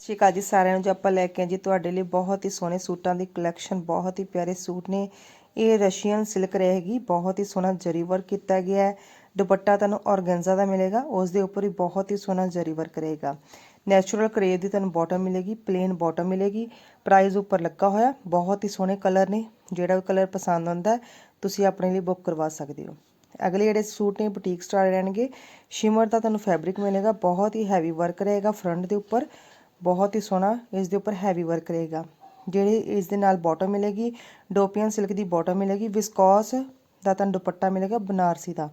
ਸਤਿ ਸ਼ਿਕਾ ਜੀ ਸਾਰਿਆਂ ਨੂੰ। ਜੋ ਆਪਾਂ ਲੈ ਕੇ ਆਏ ਜੀ, ਤੁਹਾਡੇ ਲਈ ਬਹੁਤ ਹੀ ਸੋਹਣੇ ਸੂਟਾਂ ਦੀ ਕਲੈਕਸ਼ਨ ਬਹੁਤ ਹੀ ਪਿਆਰੇ ਸੂਟ ਨੇ। ਇਹ ਰਸ਼ੀਅਨ ਸਿਲਕ ਰਹੇਗੀ, ਬਹੁਤ ਹੀ ਸੋਹਣਾ ਜਰੀ ਵਰਕ ਕੀਤਾ ਗਿਆ ਹੈ। ਦੁਪੱਟਾ ਤੁਹਾਨੂੰ ਔਰਗੈਂਜ਼ਾ ਦਾ ਮਿਲੇਗਾ, ਉਸ ਦੇ ਉੱਪਰ ਹੀ ਬਹੁਤ ਹੀ ਸੋਹਣਾ ਜਰੀ ਵਰਕ ਰਹੇਗਾ। ਨੈਚੁਰਲ ਕਰੇਵ ਦੀ ਤੁਹਾਨੂੰ ਬਾਟਮ ਮਿਲੇਗੀ ਪਲੇਨ ਬਾਟਮ ਮਿਲੇਗੀ। ਪ੍ਰਾਈਸ ਉੱਪਰ ਲੱਗਾ ਹੋਇਆ, ਬਹੁਤ ਹੀ ਸੋਹਣੇ ਕਲਰ ਨੇ, ਜਿਹੜਾ ਵੀ ਕਲਰ ਪਸੰਦ ਆਉਂਦਾ, ਤੁਸੀਂ ਆਪਣੇ ਲਈ ਬੁੱਕ ਕਰਵਾ ਸਕਦੇ ਹੋ। ਅਗਲੇ ਜਿਹੜੇ ਸੂਟ ਨੇ ਬੁਟੀਕ ਸਟਾਰ ਰਹਿਣਗੇ ਸ਼ਿਮਰ ਦਾ ਤੁਹਾਨੂੰ ਫੈਬਰਿਕ ਮਿਲੇਗਾ, ਬਹੁਤ ਹੀ ਹੈਵੀ ਵਰਕ ਰਹੇਗਾ ਫਰੰਟ ਦੇ ਉੱਪਰ। ਬਹੁਤ ਹੀ ਸੋਹਣਾ ਇਸ ਦੇ ਉੱਪਰ ਹੈਵੀ ਵਰਕ ਰਹੇਗਾ। ਜਿਹੜੀ ਇਸ ਦੇ ਨਾਲ ਬਾਟਮ ਮਿਲੇਗੀ ਡੋਪੀਅਨ ਸਿਲਕ ਦੀ ਬਾਟਮ ਮਿਲੇਗੀ ਵਿਸਕੋਸ ਦਾ ਤੁਹਾਨੂੰ ਦੁਪੱਟਾ ਮਿਲੇਗਾ, ਬਨਾਰਸੀ ਦਾ।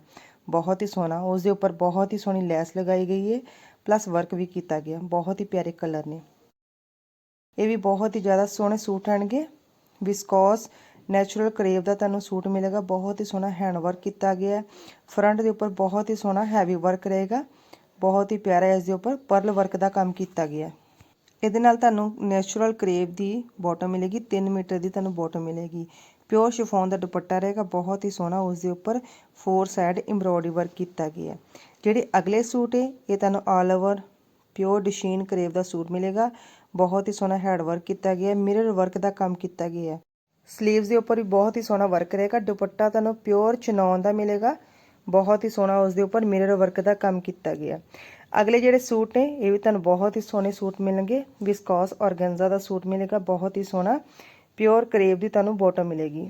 ਬਹੁਤ ਹੀ ਸੋਹਣਾ, ਉਸ ਦੇ ਉੱਪਰ ਬਹੁਤ ਹੀ ਸੋਹਣੀ ਲੈਸ ਲਗਾਈ ਗਈ ਹੈ ਪਲੱਸ ਵਰਕ ਵੀ ਕੀਤਾ ਗਿਆ, ਬਹੁਤ ਹੀ ਪਿਆਰੇ ਕਲਰ ਨੇ। ਇਹ ਵੀ ਬਹੁਤ ਹੀ ਜ਼ਿਆਦਾ ਸੋਹਣੇ ਸੂਟ ਆਣਗੇ ਵਿਸਕੌਸ ਨੈਚੁਰਲ ਕਰੇਵ ਦਾ ਤੁਹਾਨੂੰ ਸੂਟ ਮਿਲੇਗਾ, ਬਹੁਤ ਹੀ ਸੋਹਣਾ ਹੈਂਡ ਵਰਕ ਕੀਤਾ ਗਿਆ ਫਰੰਟ ਦੇ ਉੱਪਰ ਬਹੁਤ ਹੀ ਸੋਹਣਾ ਹੈਵੀ ਵਰਕ ਰਹੇਗਾ, ਬਹੁਤ ਹੀ ਪਿਆਰਾ ਇਸ ਦੇ ਉੱਪਰ ਪਰਲ ਵਰਕ ਦਾ ਕੰਮ ਕੀਤਾ ਗਿਆ ਇਹਦੇ ਨਾਲ ਤੁਹਾਨੂੰ ਨੈਚੁਰਲ ਕਰੇਵ ਦੀ ਬਾਟਮ ਮਿਲੇਗੀ 3 ਮੀਟਰ ਦੀ ਤੁਹਾਨੂੰ ਬਾਟਮ ਮਿਲੇਗੀ। ਪਿਓਰ ਸ਼ਿਫੋਨ ਦਾ ਦੁਪੱਟਾ ਰਹੇਗਾ, ਬਹੁਤ ਹੀ ਸੋਹਣਾ ਉਸ ਦੇ ਉੱਪਰ ਫੋਰ ਸਾਈਡ ਐਮਬ੍ਰੋਇਡਰੀ ਵਰਕ ਕੀਤਾ ਗਿਆ ਜਿਹੜੇ ਅਗਲੇ ਸੂਟ ਹੈ, ਇਹ ਤੁਹਾਨੂੰ ਆਲ ਓਵਰ ਪਿਓਰ ਡਿਸ਼ੀਨ ਕਰੇਵ ਦਾ ਸੂਟ ਮਿਲੇਗਾ। ਬਹੁਤ ਹੀ ਸੋਹਣਾ ਹੈਡ ਵਰਕ ਕੀਤਾ ਗਿਆ ਮਿਰਰ ਵਰਕ ਦਾ ਕੰਮ ਕੀਤਾ ਗਿਆ ਹੈ। ਸਲੀਵਸ ਦੇ ਉੱਪਰ ਵੀ ਬਹੁਤ ਹੀ ਸੋਹਣਾ ਵਰਕ ਰਹੇਗਾ, ਦੁਪੱਟਾ ਤੁਹਾਨੂੰ ਪਿਓਰ ਚਨੌਨ ਦਾ ਮਿਲੇਗਾ। ਬਹੁਤ ਹੀ ਸੋਹਣਾ ਉਸ ਦੇ ਉੱਪਰ ਮਿਰਰ ਵਰਕ ਦਾ ਕੰਮ ਕੀਤਾ ਗਿਆ। ਅਗਲੇ ਜਿਹੜੇ ਸੂਟ ਨੇ, ਇਹ ਵੀ ਤੁਹਾਨੂੰ ਬਹੁਤ ਹੀ ਸੋਹਣੇ ਸੂਟ ਮਿਲਣਗੇ। ਵਿਸਕੋਸ ਔਰਗੈਂਜ਼ਾ ਦਾ ਸੂਟ ਮਿਲੇਗਾ, ਬਹੁਤ ਹੀ ਸੋਹਣਾ। ਪਿਓਰ ਕਰੇਬ ਦੀ ਤੁਹਾਨੂੰ ਬਾਟਮ ਮਿਲੇਗੀ।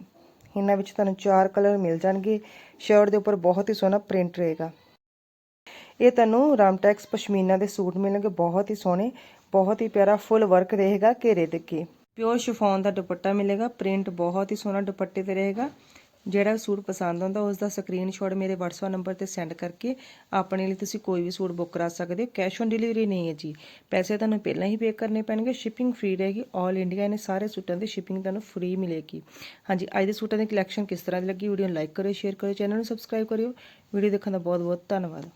ਇਹਨਾਂ ਵਿੱਚ ਤੁਹਾਨੂੰ ਚਾਰ ਕਲਰ ਮਿਲ ਜਾਣਗੇ। ਸ਼ਰਟ ਦੇ ਉੱਪਰ ਬਹੁਤ ਹੀ ਸੋਹਣਾ ਪ੍ਰਿੰਟ ਰਹੇਗਾ। ਇਹ ਤੁਹਾਨੂੰ ਰਾਮਟੈਕਸ ਪਸ਼ਮੀਨਾ ਦੇ ਸੂਟ ਮਿਲਣਗੇ, ਬਹੁਤ ਹੀ ਸੋਹਣੇ। ਬਹੁਤ ਹੀ ਪਿਆਰਾ ਫੁੱਲ ਵਰਕ ਰਹੇਗਾ ਘੇਰੇ ਦੇ ਕੇ। ਪਿਓਰ ਸ਼ਿਫੋਨ ਦਾ ਦੁਪੱਟਾ ਮਿਲੇਗਾ ਪ੍ਰਿੰਟ ਬਹੁਤ ਹੀ ਸੋਹਣਾ ਦੁਪੱਟੇ ਤੇ ਰਹੇਗਾ। ਜਿਹੜਾ ਸੂਟ ਪਸੰਦ ਆਉਂਦਾ ਉਸ ਦਾ ਸਕਰੀਨਸ਼ਾਟ ਮੇਰੇ WhatsApp ਨੰਬਰ ਤੇ ਸੈਂਡ ਕਰਕੇ ਆਪਣੇ ਲਈ ਤੁਸੀਂ ਕੋਈ ਵੀ ਸੂਟ ਬੁੱਕ ਕਰਾ ਸਕਦੇ ਹੋ। ਕੈਸ਼ ਔਨ ਡਿਲੀਵਰੀ ਨਹੀਂ ਹੈ ਜੀ। ਪੈਸੇ ਤੁਹਾਨੂੰ ਪਹਿਲਾਂ ਹੀ ਪੇ ਕਰਨੇ ਪੈਣਗੇ। ਸ਼ਿਪਿੰਗ ਫ੍ਰੀ ਰਹੇਗੀ। 올 ਇੰਡੀਆ ਇਹਨੇ ਸਾਰੇ ਸੂਟਾਂ ਦੀ ਸ਼ਿਪਿੰਗ ਤੁਹਾਨੂੰ ਫ੍ਰੀ ਮਿਲੇਗੀ। ਹਾਂਜੀ, ਅੱਜ ਦੇ ਸੂਟਾਂ ਦੀ ਕਲੈਕਸ਼ਨ ਕਿਸ ਤਰ੍ਹਾਂ ਦੀ ਲੱਗੀ? ਵੀਡੀਓ ਨੂੰ ਲਾਈਕ ਕਰਿਓ ਸ਼ੇਅਰ ਕਰਿਓ ਚੈਨਲ ਨੂੰ ਸਬਸਕ੍ਰਾਈਬ ਕਰਿਓ। ਵੀਡੀਓ ਦੇਖਣ ਦਾ ਬਹੁਤ ਬਹੁਤ ਧੰਨਵਾਦ।